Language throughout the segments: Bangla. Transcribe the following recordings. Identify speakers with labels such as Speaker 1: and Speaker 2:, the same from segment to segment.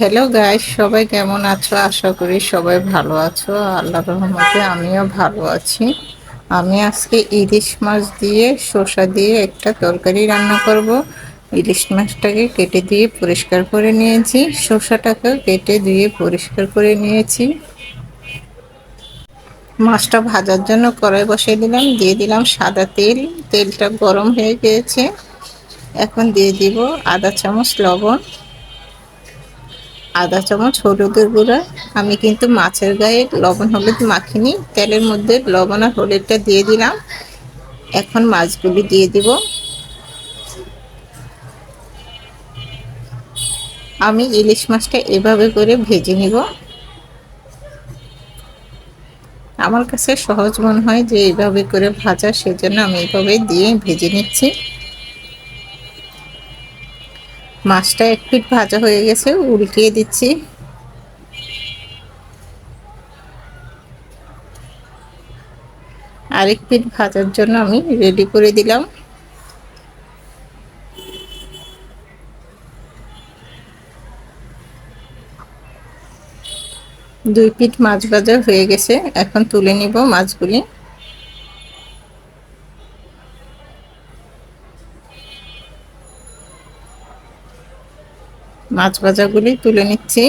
Speaker 1: হ্যালো গাইস সবাই কেমন আছো? আশা করি সবাই ভালো আছো। আল্লাহ রহমতে আমিও ভালো আছি। আমি আজকে ইলিশ মাছ দিয়ে শসা দিয়ে একটা তরকারি রান্না করব। ইলিশ মাছটাকে কেটে দিয়ে পরিষ্কার করে নিয়েছি। শসাটাকেও কেটে দিয়ে পরিষ্কার করে নিয়েছি। মাছটা ভাজার জন্য কড়াই বসিয়ে দিলাম। দিয়ে দিলাম সাদা তেল। তেলটা গরম হয়ে গিয়েছে। এখন দিয়ে দিব আধা চামচ লবণ। আধা চামচ হলুদের গুঁড়া। আমি কিন্তু মাছের গায়ে লবণ হলুদ মাখিনি। তেলের মধ্যে লবণ আর হলুদটা দিয়ে দিলাম। এখন মাছগুলি দিয়ে দিব। আমি ইলিশ মাছটা এভাবে করে ভেজে নিব। আমার কাছে সহজ মনে হয় যে এইভাবে করে ভাজা, সেজন্য আমি এইভাবে দিয়ে ভেজে নিচ্ছি। মাছটা এক পিট ভাজা হয়ে গেছে, উল্টিয়ে দিচ্ছি। আরেক পিট ভাজার জন্য আমি রেডি করে দিলাম। দুই পিট মাছ ভাজা হয়ে গেছে, এখন তুলে নিব মাছগুলি। মাছ ভাজাগুলি তুলে নিচ্ছি।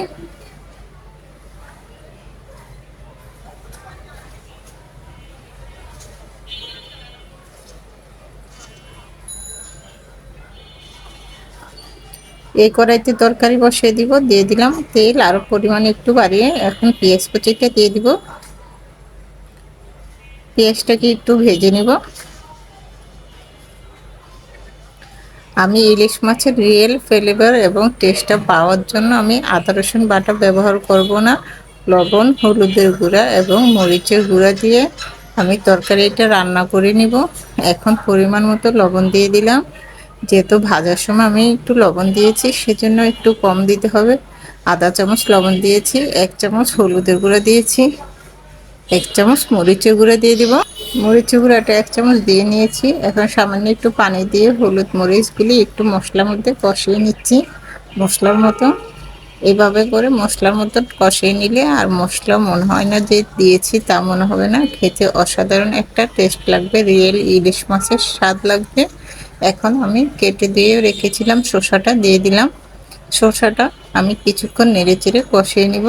Speaker 1: এই কড়াইতে তরকারি বসিয়ে দিব, দিয়ে দিলাম তেল আরও পরিমাণে একটু বাড়িয়ে এখন পেঁয়াজ কুচিটা দিয়ে দিব। পেঁয়াজটাকে একটু ভেজে নেব। আমি ইলিশ মাছের রিয়েল ফ্লেভার এবং টেস্টটা পাওয়ার জন্য আমি আদা, রসুন বাটা ব্যবহার করব না। লবণ, হলুদের গুঁড়া এবং মরিচের গুঁড়া দিয়ে আমি তরকারিটা রান্না করে নিব। এখন পরিমাণ মতো লবণ দিয়ে দিলাম। যেহেতু ভাজার সময় আমি একটু লবণ দিয়েছি, সেজন্য একটু কম দিতে হবে। আধা চামচ লবণ দিয়েছি, এক চামচ হলুদের গুঁড়া দিয়েছি, এক চামচ মরিচের গুঁড়া দিয়ে দিব। মরিচের গুঁড়াটা এক চামচ দিয়ে নিয়েছি। এখন সামান্য একটু পানি দিয়ে হলুদ মরিচগুলি একটু মশলার মধ্যে কষিয়ে নিচ্ছি। মশলার মতো। এভাবে করে মশলার মতো কষিয়ে নিলে আর মশলা মনে হয় না যে দিয়েছি তা মনে হবে না। খেতে অসাধারণ একটা টেস্ট লাগবে। রিয়েল ইলিশ মাছের স্বাদ লাগবে। এখন আমি কেটে দিয়ে রেখেছিলাম, শসাটা দিয়ে দিলাম। শসাটা আমি কিছুক্ষণ নেড়ে চেড়ে কষিয়ে নিব।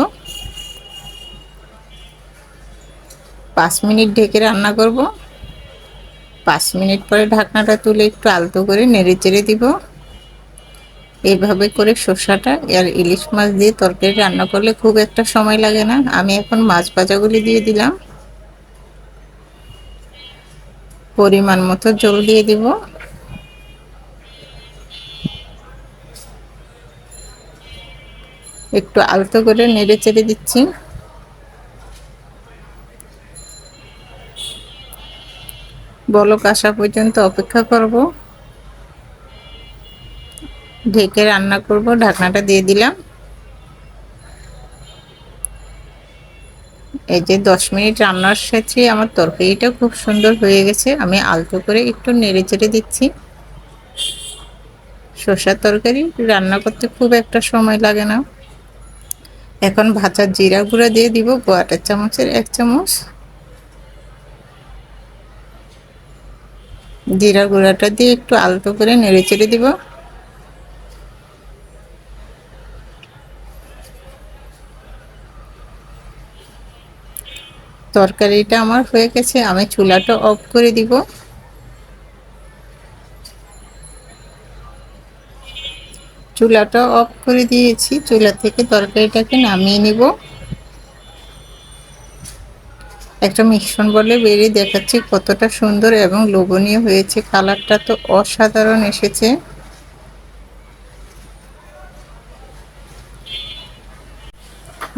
Speaker 1: পাঁচ মিনিট ঢেকে রান্না করব। পাঁচ মিনিট পরে ঢাকনাটা তুলে একটু আলতো করে নেড়ে চেড়ে দিব। এইভাবে করে শসাটা আর ইলিশ মাছ দিয়ে তরকারি রান্না করলে খুব একটা সময় লাগে না। আমি এখন মাছ ভাজাগুলি দিয়ে দিলাম। পরিমাণ মতো জল দিয়ে দিব। একটু আলতো করে নেড়ে চেড়ে দিচ্ছি। বলক, আসা পর্যন্ত অপেক্ষা করব। ঢেকে রান্না করব, ঢাকনাটা দিয়ে দিলাম। এই যে দশ মিনিট রান্নার সাথে আমার তরকারিটা খুব সুন্দর হয়ে গেছে। আমি আলতো করে একটু নেড়ে চেড়ে দিচ্ছি। শসার তরকারি রান্না করতে খুব একটা সময় লাগে না। এখন ভাজা জিরা গুঁড়া দিয়ে দিব, গোয়াটার চামচের এক চামচ। জিরা গুঁড়াটা দিয়ে একটু আলতো করে নেড়ে চেড়ে দিব। তরকারিটা আমার হয়ে গেছে, আমি চুলাটা অফ করে দিব। চুলাটা অফ করে দিয়েছি, চুলা থেকে তরকারিটাকে নামিয়ে নিব। একটা মিশ্রণ বলে বেরিয়ে দেখাচ্ছি কতটা সুন্দর এবং লোভনীয় হয়েছে। কালারটা তো অসাধারণ এসেছে।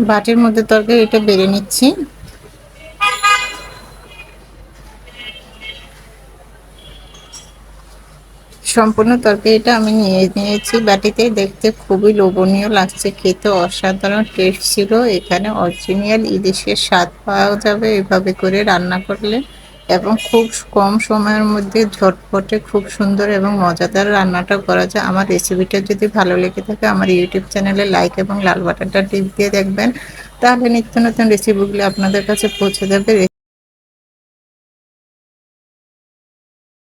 Speaker 1: বাটির মধ্যে তরকারি এটা বেড়ে নিচ্ছি। সম্পূর্ণ তরকারিটা আমি নিয়ে নিয়েছি। বাটিতে দেখতে খুবই লোভনীয় লাগছে, খেতে অসাধারণ টেস্ট ছিল। এখানে অরিজিনাল ইলিশের স্বাদ পাওয়া যাবে এভাবে করে রান্না করলে এবং খুব কম সময়ের মধ্যে ঝটপটে খুব সুন্দর এবং মজাদার রান্নাটা করা যায়। আমার রেসিপিটা যদি ভালো লেগে থাকে, আমার ইউটিউব চ্যানেলে লাইক এবং লাল বাটনটা টিপ দিয়ে দেখবেন। তাহলে নিত্য নতুন রেসিপিগুলি আপনাদের কাছে পৌঁছে যাবে।